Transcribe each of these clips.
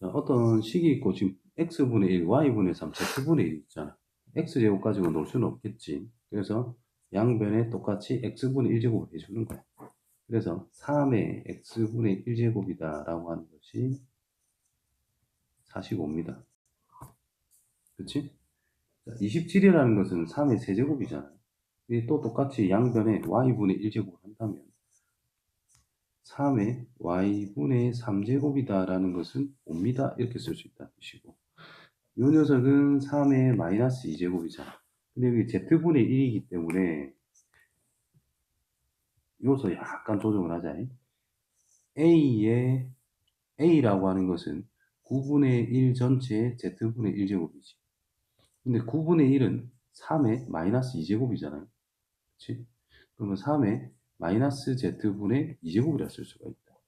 자, 어떤 식이 있고 지금 x분의 1, y분의 3, z분의 1 있잖아. x제곱 가지고 놓을 수는 없겠지. 그래서 양변에 똑같이 x분의 1제곱을 해주는 거야. 그래서 3의 x분의 1제곱이다 라고 하는 것이 45입니다. 그치? 27이라는 것은 3의 세제곱이잖아요. 이게 또 똑같이 양변에 y분의 1제곱을 한다면 3의 y분의 3제곱이다라는 것은 5입니다. 이렇게 쓸 수 있다는 뜻이고 이 녀석은 3의 마이너스 2제곱이잖아. 근데 여기 z분의 1이기 때문에 요소 약간 조정을 하자. a의 a라고 하는 것은 9분의 1 전체의 z분의 1제곱이지. 근데 9분의 1은 3의 마이너스 2제곱이잖아요. 그치? 그러면 3의 마이너스 z분의 2제곱이라 쓸 수가 있다.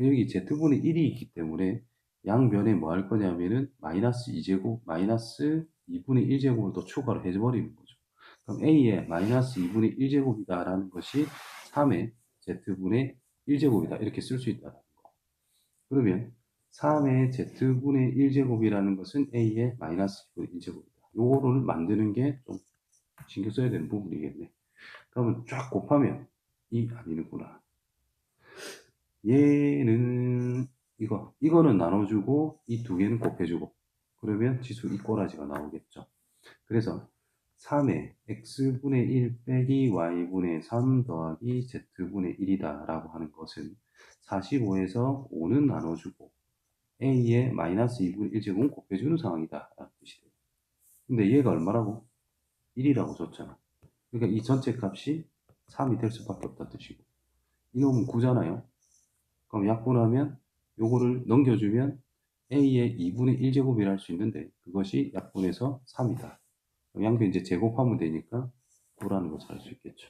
여기 z분의 1이 있기 때문에 양변에 뭐 할 거냐면은 마이너스 2제곱, 마이너스 2분의 1제곱을 또 추가로 해버리는 거죠. 그럼 a의 마이너스 2분의 1제곱이다라는 것이 3의 z분의 1제곱이다. 이렇게 쓸 수 있다는 거. 그러면 3의 z분의 1제곱이라는 것은 a의 마이너스 2분의 1제곱이다. 요거를 만드는 게 좀 신경 써야 되는 부분이겠네. 그러면 쫙 곱하면 이 아니는구나. 얘는 이거 이거는 나눠주고 이 두 개는 곱해주고 그러면 지수 이 꼬라지가 나오겠죠. 그래서 3의 x분의 1 빼기 y분의 3 더하기 z분의 1이다 라고 하는 것은 45에서 5는 나눠주고 a의 마이너스 2분의 1제곱은 곱해주는 상황이다 라는 뜻이 돼요. 근데 얘가 얼마라고? 1이라고 줬잖아. 그러니까 이 전체 값이 3이 될 수밖에 없다는 뜻이고 이놈은 9잖아요. 그럼 약분하면 요거를 넘겨주면 a의 2분의 1제곱이라 할 수 있는데 그것이 약분해서 3이다. 양변 이제 제곱하면 되니까 9라는 것을 알수 있겠죠.